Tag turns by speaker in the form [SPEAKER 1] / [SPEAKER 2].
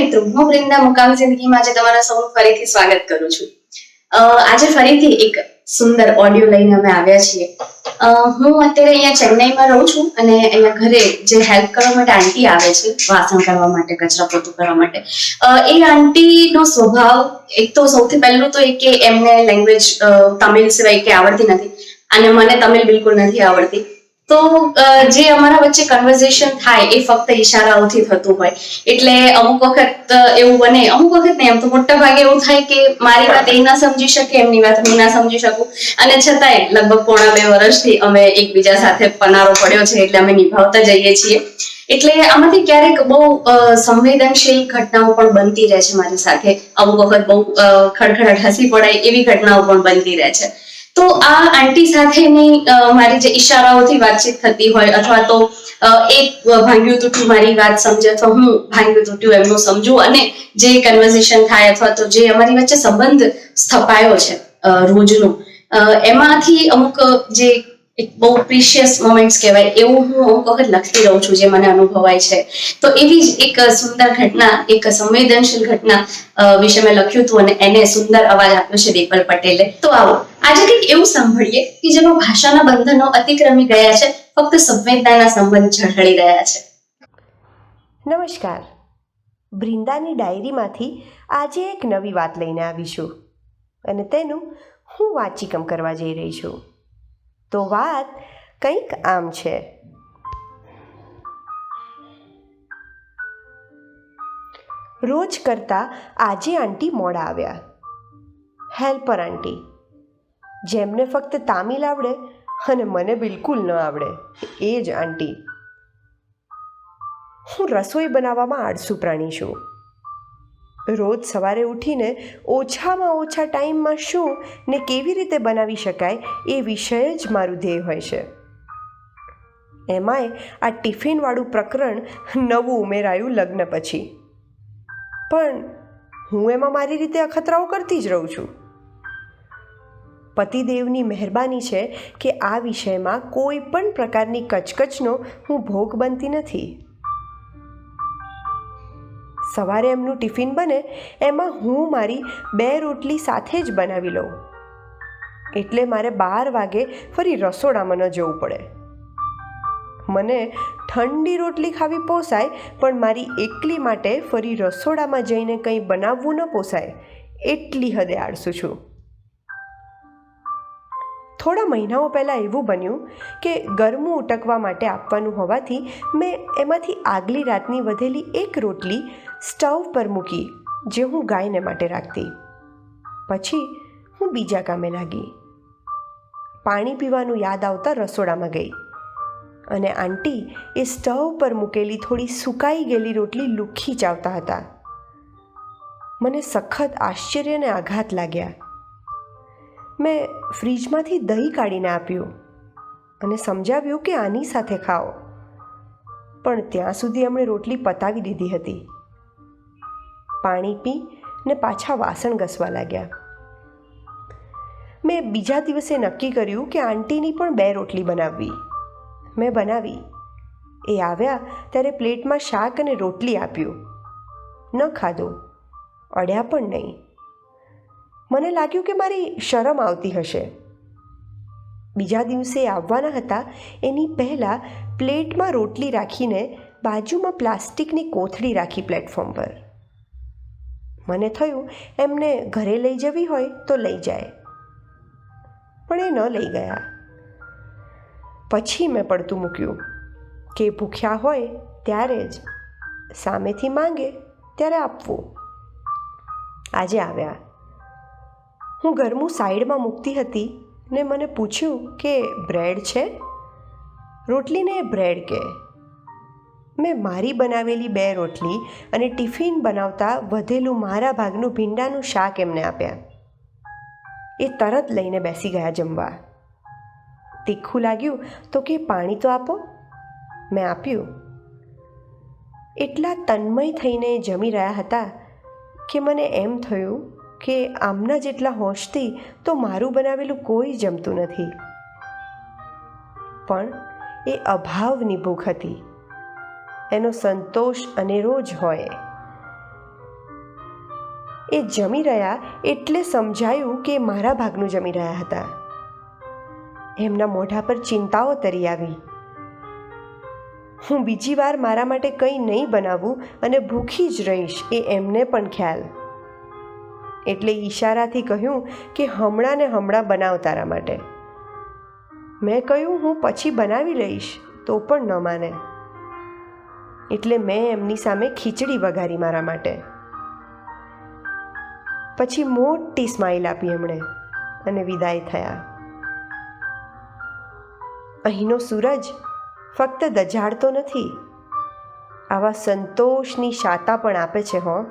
[SPEAKER 1] મિત્રો. હું વૃંદા મુકામ જિંદગીમાં આજે તમારા સૌનું ફરીથી સ્વાગત કરું છું. આજે ફરીથી એક સુંદર ઓડિયો લઈને અમે આવ્યા છીએ. હું અત્યારે અહીંયા ચેન્નઈમાં રહું છું અને અહીંયા ઘરે જે હેલ્પ કરવા માટે આંટી આવે છે, વાસણ કરવા માટે, કચરા પોતું કરવા માટે એ આંટીનો સ્વભાવ એક તો સૌથી પહેલું તો એ કે એમને લેંગ્વેજ તમિલ સિવાય કે આવડતી નથી. અને મને તમિલ બિલકુલ નથી આવડતી. તો જે અમારા વચ્ચે કન્વર્ઝેશન થાય એ ફક્ત ઈશારાઓથી થતું હોય. એટલે અમુક વખત એવું બને. અમુક વખત નહીં એમ તો મોટા ભાગે એવું થાય કે મારી વાત એ ના સમજી શકે એમની વાત હું ના સમજી શકું. અને છતાંય, લગભગ પોણા બે વર્ષથી અમે એકબીજા સાથે પનારો પડ્યો છે, એટલે અમે નિભાવતા જઈએ છીએ. એટલે આમાંથી ક્યારેક બહુ સંવેદનશીલ ઘટનાઓ પણ બનતી રહે છે મારી સાથે. અમુક વખત બહુ ખડખડાટ હસી પડાય એવી ઘટનાઓ પણ બનતી રહે છે. તો આ આંટી સાથેની મારી જે ઈશારાઓથી વાતચીત થતી હોય અથવા તો એક ભાંગ્યું તૂટ્યું મારી વાત સમજે અથવા હું ભાંગ્યું તૂટ્યું એમનું સમજું અને જે કન્વર્ઝેશન થાય અથવા તો જે અમારી વચ્ચે સંબંધ સ્થપાયો છે રોજનો. એમાંથી અમુક જે બહુ પ્રિશિયસ મોમેન્ટ્સ કહેવાય એવું હું અમુક વખત લખતી રહું છું જે મને અનુભવાય છે. તો એવી જ એક સુંદર ઘટના, એક સંવેદનશીલ ઘટના વિશે મેં લખ્યું હતું અને એને સુંદર અવાજ આપ્યો છે દીપલ પટેલે. તો આવો, આજે કંઈક એવું સાંભળીએ કે જેમાં ભાષાના બંધનો અતિક્રમી ગયા છે, ફક્ત સંવેદનાના સંબંધ ઝળહળી રહ્યા છે.
[SPEAKER 2] નમસ્કાર. બ્રિંદાની ડાયરીમાંથી આજે એક નવી વાત લઈને આવીશું. અને તેનું હું વાંચીકમ કરવા જઈ રહી છું. તો વાત કંઈક આમ છે. રોજ કરતાં આજે આંટી મોડા આવ્યા. Helper aunty. જેમને ફક્ત તામિલ આવડે અને મને બિલકુલ ન આવડે, એ જ આંટી. હું રસોઈ બનાવવામાં આળસુ પ્રાણી છું. રોજ સવારે ઉઠીને ઓછામાં ઓછા ટાઈમમાં શું ને કેવી રીતે બનાવી શકાય એ વિષય જ મારું ધ્યેય હોય છે. એમાંય આ ટિફિનવાળું પ્રકરણ નવું ઉમેરાયું લગ્ન પછી. પણ હું એમાં મારી રીતે અખતરાઓ કરતી જ રહું છું. પતિદેવની મહેરબાની છે કે આ વિષયમાં કોઈ પણ પ્રકારની કચકચનો હું ભોગ બનતી નથી. સવારે એમનું ટિફિન બને, એમાં હું મારી બે રોટલી સાથે જ બનાવી લઉં. એટલે મારે બાર વાગે ફરી રસોડામાં ન જવું પડે. મને ઠંડી રોટલી ખાવી પોસાય, પણ મારી એકલી માટે ફરી રસોડામાં જઈને કંઈ બનાવવું ન પોસાય. એટલી હદે આળસું છું. થોડા મહિનાઓ પહેલાં એવું બન્યું કે ગરમું ઉટકવા માટે આપવાનું હોવાથી મેં એમાંથી આગલી રાતની વધેલી એક રોટલી સ્ટવ પર મૂકી, જે હું ગાયને માટે રાખતી. પછી હું બીજા કામે લાગી. પાણી પીવાનું યાદ આવતા રસોડામાં ગઈ. અને આંટી એ સ્ટવ પર મૂકેલી થોડી સુકાઈ ગયેલી રોટલી લુખી ચાવતા હતા. મને સખત આશ્ચર્ય અને આઘાત લાગ્યા. મેં ફ્રીજમાંથી દહીં કાઢીને આપ્યું અને સમજાવ્યું કે આની સાથે ખાઓ. પણ ત્યાં સુધી એમણે રોટલી પતાવી દીધી હતી. પાણી પી ને પાછા વાસણ ઘસવા લાગ્યા. મેં બીજા દિવસે નક્કી કર્યું કે આંટીની પણ બે રોટલી બનાવવી. મેં બનાવી. એ આવ્યા ત્યારે પ્લેટમાં શાક અને રોટલી આપ્યું. ન ખાધું. અડ્યા પણ નહીં. મને લાગ્યું કે મારી શરમ આવતી હશે. બીજા દિવસે આવવાના હતા, એની પહેલાં પ્લેટમાં રોટલી રાખીને બાજુમાં પ્લાસ્ટિકની કોથળી રાખી પ્લેટફોર્મ પર. મને થયું, એમને ઘરે લઈ જવી હોય તો લઈ જાય. પણ એ ન લઈ ગયા. પછી મેં પડતું મૂક્યું કે ભૂખ્યા હોય ત્યારે જ સામેથી માંગે, ત્યારે આપવું. આજે આવ્યા. હું ગરમું સાઈડમાં મૂકતી હતી ને મને પૂછ્યું કે બ્રેડ છે? રોટલીને બ્રેડ કે. મેં મારી બનાવેલી બે રોટલી અને ટિફિન બનાવતા વધેલું મારા ભાગનું ભીંડાનું શાક એમને આપ્યા. એ તરત લઈને બેસી ગયા જમવા. તીખું લાગ્યું, તો કે પાણી તો આપો? મેં આપ્યું. એટલા તન્મય થઈને જમી રહ્યા હતા કે મને એમ થયું કે આમના જેટલા હોશથી તો મારું બનાવેલું કોઈ જમતું નથી. પણ એ અભાવની ભૂખ હતી. એનો સંતોષ અનેરો જ હોય. એ જમી રહ્યા એટલે સમજાયું કે મારા ભાગનું જમી રહ્યા હતા. એમના મોઢા પર ચિંતાઓ તરી આવી. હું બીજી વાર મારા માટે કંઈ નહીં બનાવું અને ભૂખી જ રહીશ એ એમને પણ ખ્યાલ. એટલે ઈશારાથી કહ્યું કે હમણાં ને હમણાં બનાવ તારા માટે. મેં કહ્યું, હું પછી બનાવી લઈશ, તો પણ ન માને. એટલે મેં એમની સામે ખીચડી વઘારી મારા માટે. પછી મોટી સ્માઇલ આપી એમણે અને વિદાય થયા. અહીંનો સૂરજ ફક્ત દજાડતો નથી, આવા સંતોષની શાતા પણ આપે છે, હો.